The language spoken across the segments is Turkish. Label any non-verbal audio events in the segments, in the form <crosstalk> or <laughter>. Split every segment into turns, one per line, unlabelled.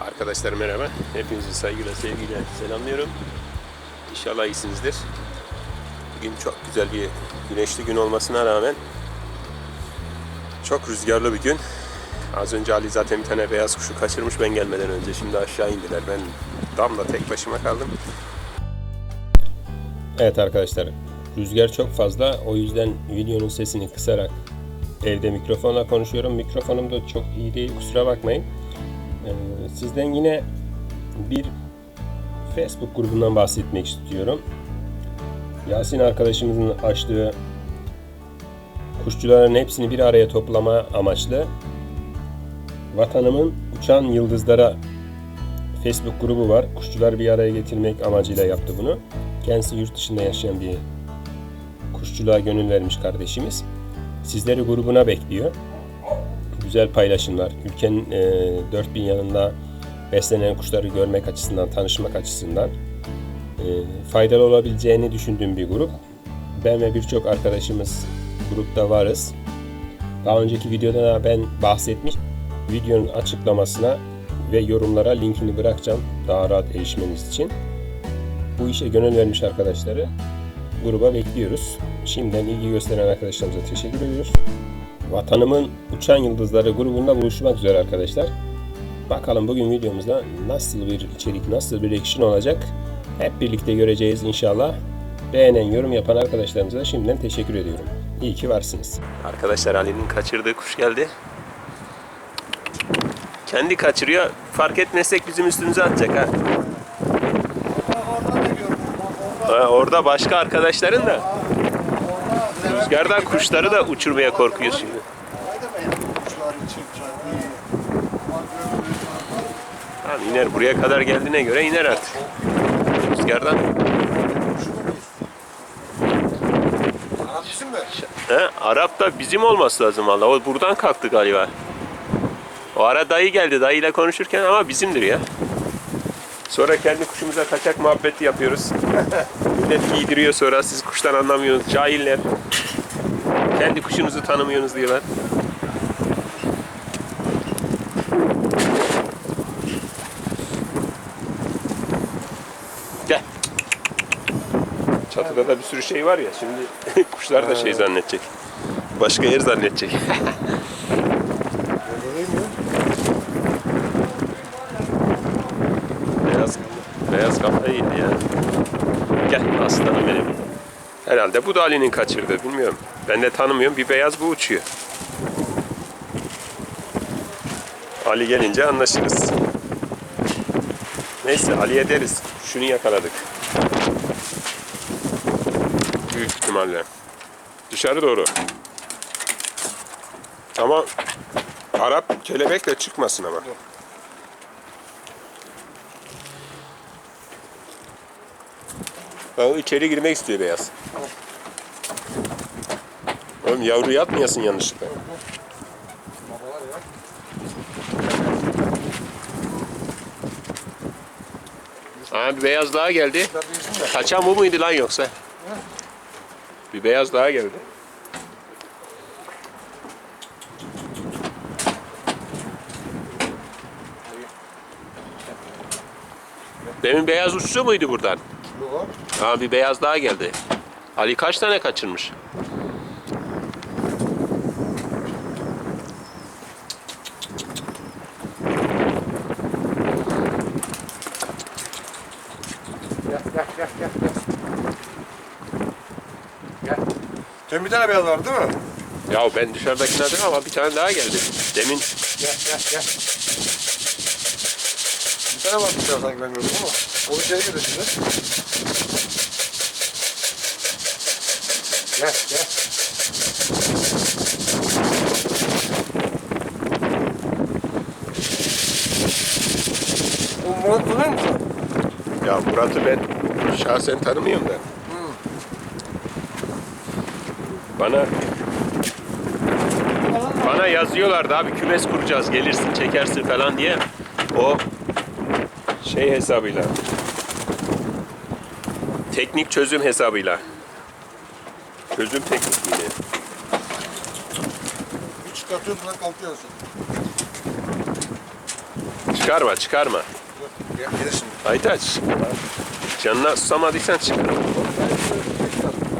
Arkadaşlar merhaba. Hepinizi saygıyla, sevgiyle selamlıyorum. İnşallah iyisinizdir. Bugün çok güzel bir güneşli gün olmasına rağmen çok rüzgarlı bir gün. Az önce Ali zaten bir tane beyaz kuşu kaçırmış ben gelmeden önce. Şimdi aşağı indiler. Ben damla tek başıma kaldım. Evet arkadaşlar. Rüzgar çok fazla. O yüzden videonun sesini kısarak evde mikrofonla konuşuyorum. Mikrofonum da çok iyi değil. Kusura bakmayın. Ee, Sizden yine bir Facebook grubundan bahsetmek istiyorum. Yasin arkadaşımızın açtığı kuşçuların hepsini bir araya toplama amaçlı Vatanımın Uçan Yıldızlara Facebook grubu var. Kuşçuları bir araya getirmek amacıyla yaptı bunu. Kendisi yurt dışında yaşayan bir kuşçuluğa gönül vermiş kardeşimiz. Sizleri grubuna bekliyor güzel paylaşımlar, ülkenin e, dört bin yanında beslenen kuşları görmek açısından, tanışmak açısından e, faydalı olabileceğini düşündüğüm bir grup. Ben ve birçok arkadaşımız grupta varız. Daha önceki videoda da ben bahsetmiş. Videonun açıklamasına ve yorumlara linkini bırakacağım daha rahat erişmeniz için. Bu işe gönül vermiş arkadaşları gruba bekliyoruz. Şimdiden ilgi gösteren arkadaşlarımıza teşekkür ediyoruz. Vatanımın Uçan Yıldızları grubunda buluşmak üzere arkadaşlar. Bakalım bugün videomuzda nasıl bir içerik, nasıl bir action olacak hep birlikte göreceğiz inşallah. Beğenen, yorum yapan arkadaşlarımıza da şimdiden teşekkür ediyorum. İyi ki varsınız. Arkadaşlar Ali'nin kaçırdığı kuş geldi. Kendi kaçırıyor. Fark etmezsek bizim üstümüze atacak ha. Ha, Orada başka arkadaşların da rüzgardan kuşları da uçurmaya korkuyor şimdi.
Haydi be, kuşlar için çok iyi. Bak, böyle
Tamam iner. Buraya kadar geldiğine göre iner artık. Rüzgardan.
Arap isim mi?
He, Arap da bizim olması lazım valla. O buradan kalktı galiba. O ara dayı geldi. Dayıyla konuşurken ama bizimdir ya. Sonra kendi kuşumuza kaçak muhabbeti yapıyoruz. <laughs> Millet giydiriyor sonra siz kuştan anlamıyorsunuz. Cahiller. Kendi kuşunuzu tanımıyorsunuz diyorlar. Çatıda da bir sürü şey var ya şimdi <laughs> kuşlar da şey zannedecek. Başka yer zannedecek. <laughs> Beyaz beyaz kafayı yedi ya. Gel aslanım benim. Herhalde bu da Ali'nin kaçırdığı bilmiyorum. Ben de tanımıyorum. Bir beyaz bu uçuyor. Ali gelince anlaşırız. Neyse Ali'ye deriz. Şunu yakaladık. Büyük ihtimalle. Dışarı doğru. Ama Arap kelebekle çıkmasın ama. O içeri girmek istiyor beyaz. Oğlum yavru yatmayasın yanlışlıkla.
Ya.
Aa bir beyaz daha geldi. Kaçan bu muydu lan yoksa? Bir beyaz daha geldi. Demin beyaz uçtu muydu buradan?
Yok.
Aa bir beyaz daha geldi. Ali kaç tane kaçırmış?
20 tane beyaz var değil mi?
Ya ben dışarıdakiler değil ama bir tane daha geldi. Demin.
Gel gel gel. Bir tane bakmışlar sanki ben gördüm ama. O içeri girdi şimdi. Gel gel. Bu Murat tanıyor musun?
Ya Murat'ı ben şahsen tanımıyorum da. Bana bana yazıyorlardı abi kümes kuracağız gelirsin çekersin falan diye. O şey hesabıyla. Teknik çözüm hesabıyla. Çözüm tekniğiyle.
Bir çıkartıyorsun lan kalkıyorsun.
Çıkarma çıkarma.
Gel, gelir şimdi.
Aytaç. Canına susamadıysan çıkar.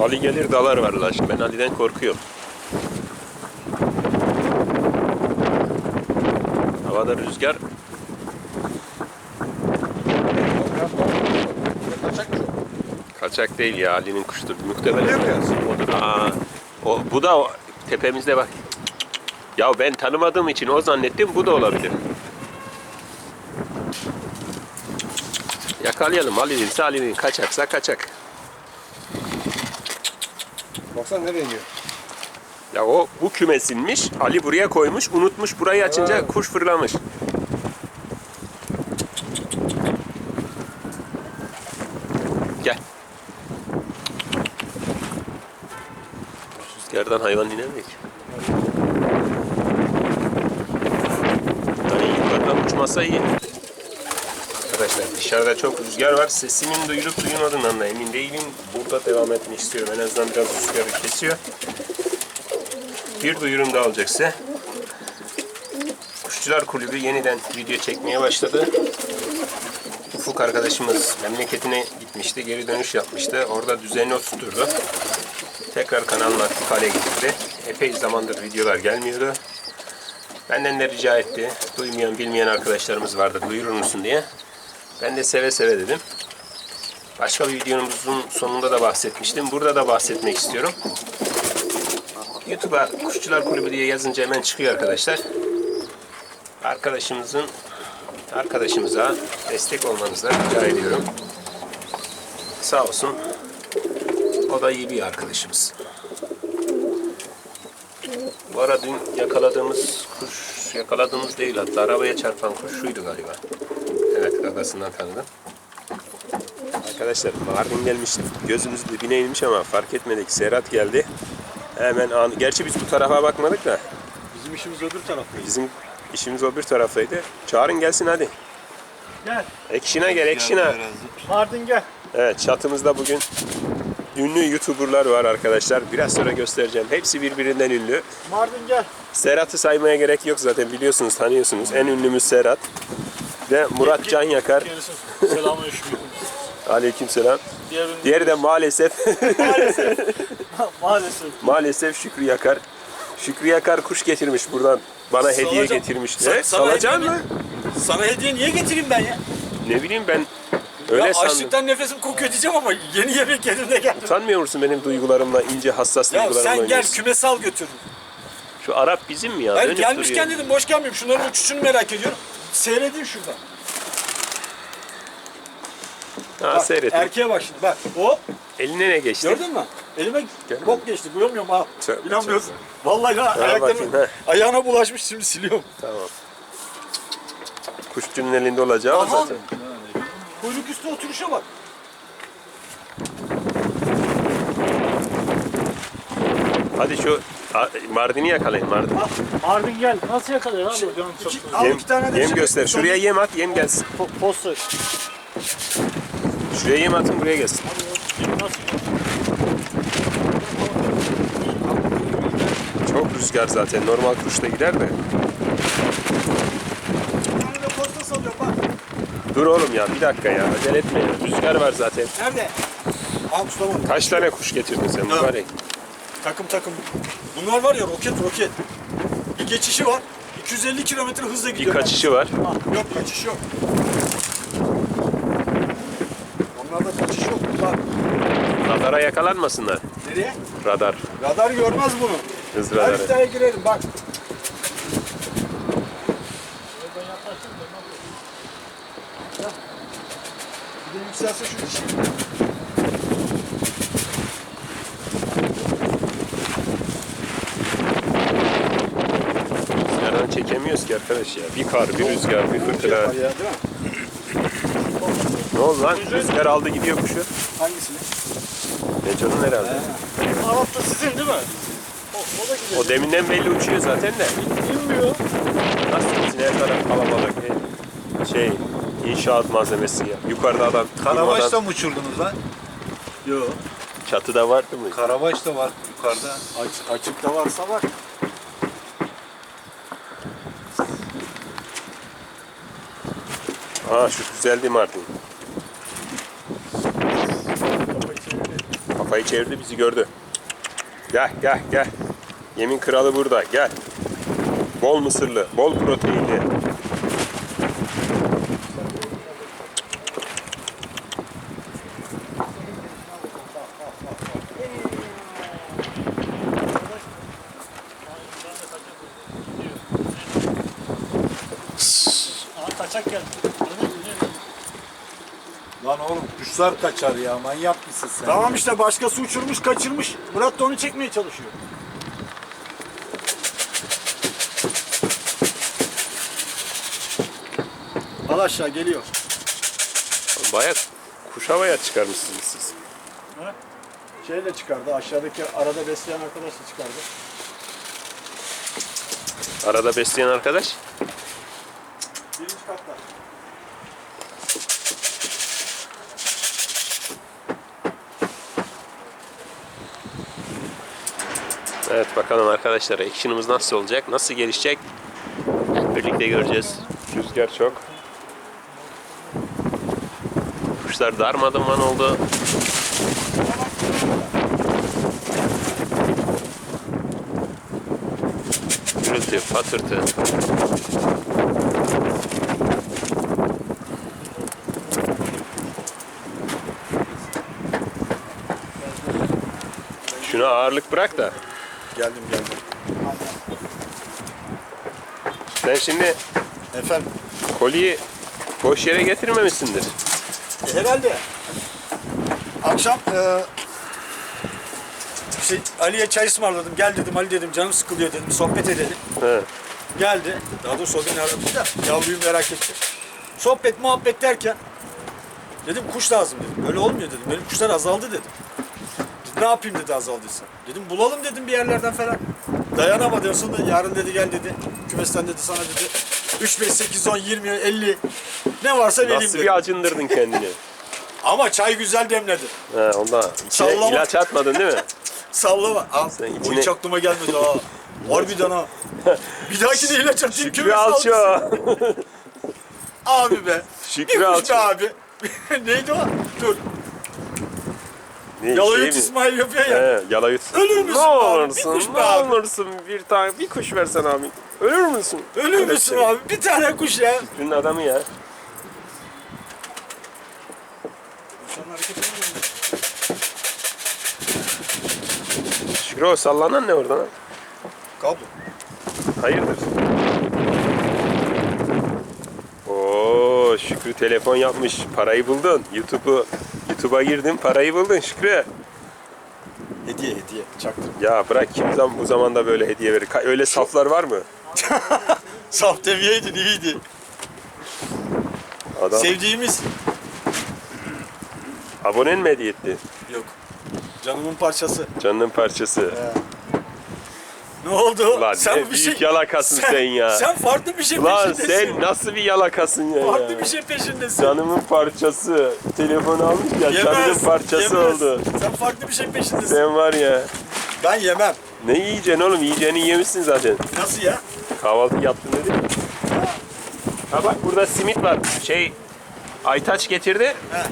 Ali gelir dalar var la. Şimdi Ben Ali'den korkuyorum. Havada rüzgar.
Kaçak mı?
Kaçak değil ya Ali'nin kuştur. Muhtemelen odur. Aa, o, bu da o, tepemizde bak. Ya ben tanımadığım için o zannettim bu da olabilir. Yakalayalım Ali'nin Ali'nin kaçaksa kaçak.
Baksana nereye iniyor?
Ya o bu kümesinmiş. Ali buraya koymuş, unutmuş. Burayı açınca
Ha.
kuş fırlamış. Gel. Rüzgardan hayvan inemeyiz. Hani yukarıdan uçmasa iyi. Arkadaşlar dışarıda çok rüzgar var. Sesimin duyulup duyulmadığından da emin değilim. Burada devam etmek istiyorum. En azından biraz rüzgarı kesiyor. Bir duyurum daha olacaksa. Kuşçular Kulübü yeniden video çekmeye başladı. Ufuk arkadaşımız memleketine gitmişti, geri dönüş yapmıştı. Orada düzenli oturturdu. Tekrar kanalına aktif hale getirdi. Epey zamandır videolar gelmiyordu. Benden de rica etti. Duymayan, bilmeyen arkadaşlarımız vardır, duyurur musun diye. Ben de seve seve dedim. Başka bir videomuzun sonunda da bahsetmiştim. Burada da bahsetmek istiyorum. YouTube'a Kuşçular Kulübü diye yazınca hemen çıkıyor arkadaşlar. Arkadaşımızın arkadaşımıza destek olmanızı rica ediyorum. Sağ olsun. O da iyi bir arkadaşımız. Bu ara dün yakaladığımız kuş, yakaladığımız değil hatta arabaya çarpan kuş şuydu galiba. Evet gagasından tanıdım. Arkadaşlar Mardin gelmişti. Gözümüz dibine inmiş ama fark etmedik. Serhat geldi. Hemen an... Gerçi biz bu tarafa bakmadık da.
Bizim işimiz öbür tarafta.
Bizim işimiz o bir taraftaydı. Çağırın gelsin hadi.
Gel.
Ekşine gel ekşine.
Mardin gel.
Evet çatımızda bugün ünlü YouTuber'lar var arkadaşlar. Biraz sonra göstereceğim. Hepsi birbirinden ünlü.
Mardin gel.
Serhat'ı saymaya gerek yok zaten biliyorsunuz tanıyorsunuz. En ünlümüz Serhat. Ve Murat Can Yakar.
Selamünaleyküm. <laughs>
Aleykümselam.
Diğer
Diğeri de maalesef <laughs>
maalesef. maalesef.
maalesef Şükrü Yakar. Şükrü Yakar kuş getirmiş buradan. Bana hediye
Salacağım.
getirmişti.
Sa- sana hediye
mı?
Sana hediye niye getireyim ben ya?
Ne bileyim ben öyle
ya
sandım.
açlıktan nefesim kokuyor diyeceğim ama yeni yemek yedim de geldim.
Utanmıyor musun benim duygularımla, ince hassas
Ya
duygularımla
sen gel
oynuyorsun?
kümes al götür.
Şu Arap bizim mi ya?
Ben
Dönüp
gelmişken
duruyor.
dedim boş gelmeyeyim. Şunların uçuşunu merak ediyorum. Seyredin şurada.
Ha
Bak,
seyret.
erkeğe bak şimdi bak. Hop
Eline ne geçti?
gördün mü? Elime
Görmedim.
bok geçti. Görmüyorum ha.
Tövbe,
İnanmıyorsun. Vallahi ha, ayaklarım ayağına bulaşmış şimdi siliyorum.
Tamam. Kuşçunun elinde olacağı
Aha.
zaten.
Kuyruk üstü oturuşa bak.
Hadi şu a- Mardin'i yakalayın Mardin.
Mardin gel. Nasıl yakalıyor abi? Canım çok
İki, al
Yem,
iki tane de
yem
şey-
göster. Şuraya yem at, yem gelsin.
po poster.
Şuraya yem atın, buraya gelsin.
Nasıl?
Çok rüzgar zaten. Normal kuş da gider de.
Bir tane de posta salıyor bak.
Dur oğlum ya, bir dakika ya. Acele etme ya. Rüzgar var zaten.
Nerede? Al tutamadım.
Kaç tane kuş getirdin sen mübarek?
Takım takım. Bunlar var ya roket roket. Bir geçişi var. 250 kilometre hızla
Bir
gidiyor.
kaçışı var.
Yok kaçış yok. Onlarda kaçış yok. Bak
Radara yakalanmasınlar.
nereye?
Radar.
Radar görmez bunu.
Hız
Her
radarı.
iddiaya girelim bak. Bir de yükselse şu dişi.
Rüzgardan çekemiyoruz ki arkadaş ya. Bir kar, bir rüzgar, bir fırtına.
Mi?
Ne oldu lan? Rüzgar aldı gidiyor kuşu.
Hangisini?
Neco'nun herhalde.
Arap da sizin değil mi? O, o da gidiyor.
O deminden belli uçuyor zaten de.
İnmiyor.
Nasıl bizim her taraf kalabalık. Şey, inşaat malzemesi ya. Yukarıda adam
Karavaş
durmadan
da mı uçurdunuz lan?
Yok.
çatıda vardı mı?
Karavaş da var yukarıda.
Aç, açıkta varsa var.
Aa şu güzeldi Mardin. Kafayı çevirdi bizi gördü. Gel gel gel. Yemin kralı burada gel. Bol mısırlı, bol proteinli.
Kaçak geldi.
Lan oğlum kuşlar kaçar ya manyak mısın sen?
Tamam işte başkası uçurmuş kaçırmış. Murat da onu çekmeye çalışıyor. Al aşağı geliyor.
Bayağı kuş havaya çıkarmışsınız siz.
Şeyle çıkardı aşağıdaki arada besleyen arkadaş da çıkardı.
Arada besleyen arkadaş. Evet bakalım arkadaşlar action'ımız nasıl olacak, nasıl gelişecek? Hep birlikte göreceğiz. Rüzgar çok. Kuşlar darmadağın oldu. Gürültü, patırtı. Şuna ağırlık bırak da.
Geldim geldim.
Sen şimdi
Efendim
koliyi boş yere getirmemişsindir.
e, herhalde akşam e, işte Ali'ye çay ısmarladım. Gel dedim Ali dedim canım sıkılıyor dedim sohbet edelim.
He.
Geldi. Daha doğrusu o beni aradı da yavruyu merak etti. Sohbet muhabbet derken dedim kuş lazım dedim. Öyle olmuyor dedim. Benim kuşlar azaldı dedim. Ne yapayım dedi azaldıysa. Dedim bulalım dedim bir yerlerden falan. Dayanamadı en sonunda yarın dedi gel dedi. Kümesten dedi sana dedi. 3, 5, 8, 10, 20, 50 ne varsa vereyim
Nasıl
dedi.
bir acındırdın kendini? <laughs>
Ama çay güzel demledi.
He, ondan. İçine
Sallama.
ilaç atmadın değil mi? <laughs>
Sallama. Al.
Sen
O
içine-
hiç aklıma gelmedi ha. Harbiden ha. <laughs> Bir dahakine ilaç atayım
Şükrü
kümes.
Alço.
Abi be.
Şükrü
bir kuş
Alço.
abi. Neydi o? Dur.
Ne,
Yalayut
şey?
İsmail yapıyor ya.
He, yalayut.
Ölür müsün
Ne
abi?
olursun,
Bir kuş be
ne
abi.
olursun bir tane bir kuş versen abi. Ölür müsün?
Ölür müsün abi? Bir tane kuş ya.
Şükrü'nün adamı ya. Şükrü o sallanan ne orada lan?
Kablo.
Hayırdır? Oo Şükrü telefon yapmış. Parayı buldun. YouTube'u YouTube'a girdin, parayı buldun Şükrü.
Hediye hediye. Çaktım.
Ya bırak kim zaman bu zamanda böyle hediye verir? Ka- Öyle saflar var mı? <laughs>
Saf demeyeydin iyiydi.
Adam
Sevdiğimiz.
abonen mi hediye etti?
Yok. Canımın parçası.
Canının parçası.
Ne oldu?
Ulan
sen
ne
bir şey...
büyük yalakasın sen, ya.
Sen farklı bir şey
Ulan
peşindesin.
sen nasıl bir yalakasın ya?
Farklı bir şey peşindesin.
Canımın parçası. Telefonu almış ya canımın parçası
yemez.
oldu.
Sen farklı bir şey peşindesin.
Sen var ya.
Ben yemem.
Ne yiyeceksin oğlum? Yiyeceğini yemişsin zaten.
Nasıl ya?
Kahvaltı yaptın dedi. Ha bak burada simit var. Şey Aytaç getirdi.
He.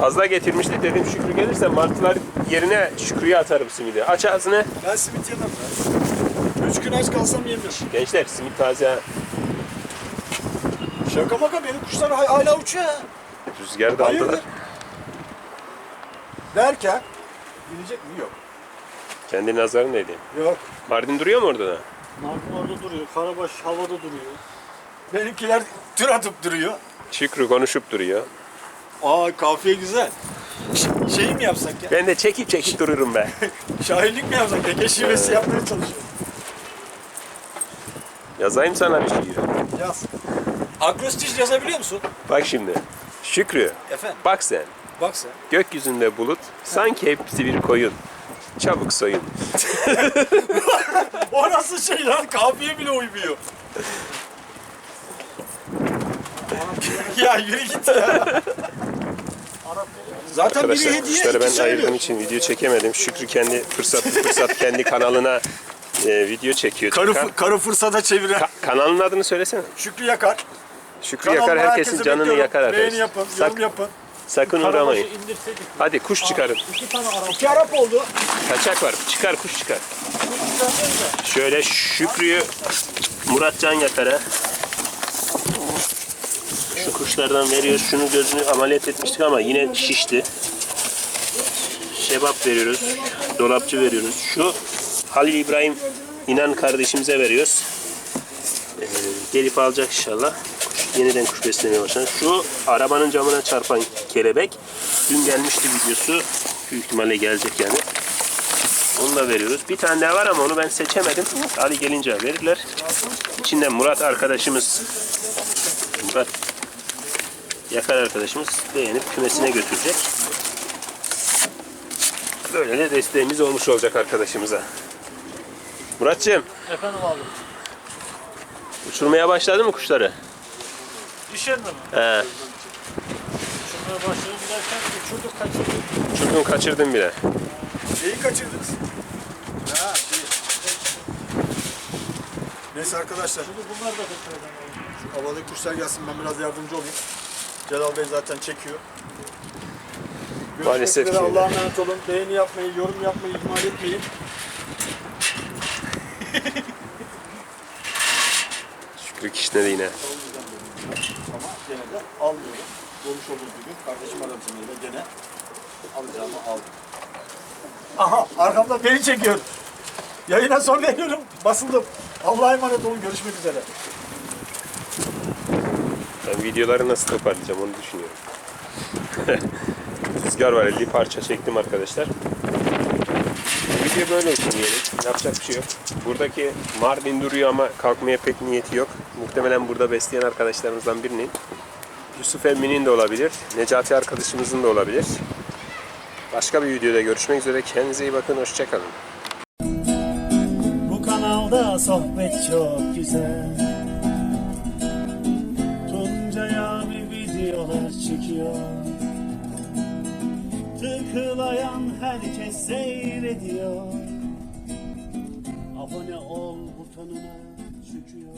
Fazla getirmişti. Dedim Şükrü gelirse martılar yerine Şükrü'ye atarım simidi. Aç ağzını.
Ben simit yemem ben. Üç gün aç kalsam yemem.
Gençler simit taze. ha.
Şaka maka benim kuşlar hay- hala uçuyor ya.
Rüzgar da
Hayırdır?
aldılar.
Derken binecek mi? Yok.
Kendi nazarın neydi?
Yok.
Mardin duruyor mu orada da?
Nargül orada duruyor. Karabaş havada duruyor.
Benimkiler tür atıp duruyor.
Şükrü konuşup duruyor.
Aa kafiye güzel. Ş- şey mi yapsak ya?
Ben de çekip çekip dururum be. <laughs>
Şairlik mi yapsak? Ege şivesi yapmaya çalışıyor.
Yazayım sana bir şey.
Yaz. Akrostiş yazabiliyor musun?
Bak şimdi. Şükrü.
Efendim?
Bak sen.
Bak sen.
Gökyüzünde bulut. Sanki hepsi bir koyun. Çabuk soyun. <laughs>
O nasıl şey lan? Kafiye bile uymuyor. <laughs> ya yürü git ya. Zaten biri
Arkadaşlar
hediye,
kuşları ben
ikisi
ayırdığım için video çekemedim. Şükrü kendi fırsat fırsat kendi kanalına e, video çekiyor.
Karı, fı- karı fırsata çeviren
Ka- kanalın adını söylesene.
Şükrü Yakar.
Şükrü yakar
Kanalıma
herkesin
herkesi
canını
bekliyorum.
yakar
Beğeni
arkadaşlar.
yapın,
Sak-
yorum yapın.
sakın uğramayın. Hadi kuş çıkarın.
İki tane Arap.
İki Arap oldu.
Kaçak var. Çıkar kuş çıkar. Şöyle Şükrü'yü Muratcan yakara. Şu kuşlardan veriyoruz. Şunu gözünü ameliyat etmiştik ama yine şişti. Şebap veriyoruz. Dolapçı veriyoruz. Şu Halil İbrahim İnan kardeşimize veriyoruz. Ee, gelip alacak inşallah. Yeniden kuş beslemeye başladı. Şu arabanın camına çarpan kelebek. Dün gelmişti videosu. Büyük ihtimalle gelecek yani. Onu da veriyoruz. Bir tane daha var ama onu ben seçemedim. Ali gelince verirler. İçinden Murat arkadaşımız Murat Yakar arkadaşımız beğenip kümesine götürecek. Böyle de desteğimiz olmuş olacak arkadaşımıza. Muratcığım
Efendim abi.
uçurmaya başladı mı kuşları?
Yerinde mi?
He,
Şunlara başlayalım giderken uçurduk kaçırdık.
uçurdun kaçırdın bile.
Neyi kaçırdınız? Ha, şey. Neyse arkadaşlar.
Şimdi bunlar da tekrardan
Şu havadaki kuşlar gelsin ben biraz yardımcı olayım. Celal Bey zaten çekiyor. Görüşmek
Maalesef
üzere.
ki öyle.
Allah'a emanet olun. Beğeni yapmayı, yorum yapmayı ihmal etmeyin.
Şükrü kişnedi yine.
Ama gene de almıyorum. Dolmuş olduğu gibi kardeşim aracılığıyla gene alacağımı aldım. Aha arkamda beni çekiyor. Yayına son veriyorum. Basıldım. Allah'a emanet olun. Görüşmek üzere.
Ben videoları nasıl toparlayacağım onu düşünüyorum. <laughs> Rüzgar var 50 parça çektim arkadaşlar. Video böyle olsun. Yapacak bir şey yok. Buradaki Mardin duruyor ama kalkmaya pek niyeti yok. Muhtemelen burada besleyen arkadaşlarımızdan birinin. Yusuf Emmi'nin de olabilir. Necati arkadaşımızın da olabilir. Başka bir videoda görüşmek üzere. Kendinize iyi bakın. Hoşçakalın.
Bu kanalda sohbet çok güzel Tıklayan herkes seyrediyor. Abone ol butonuna çıkıyor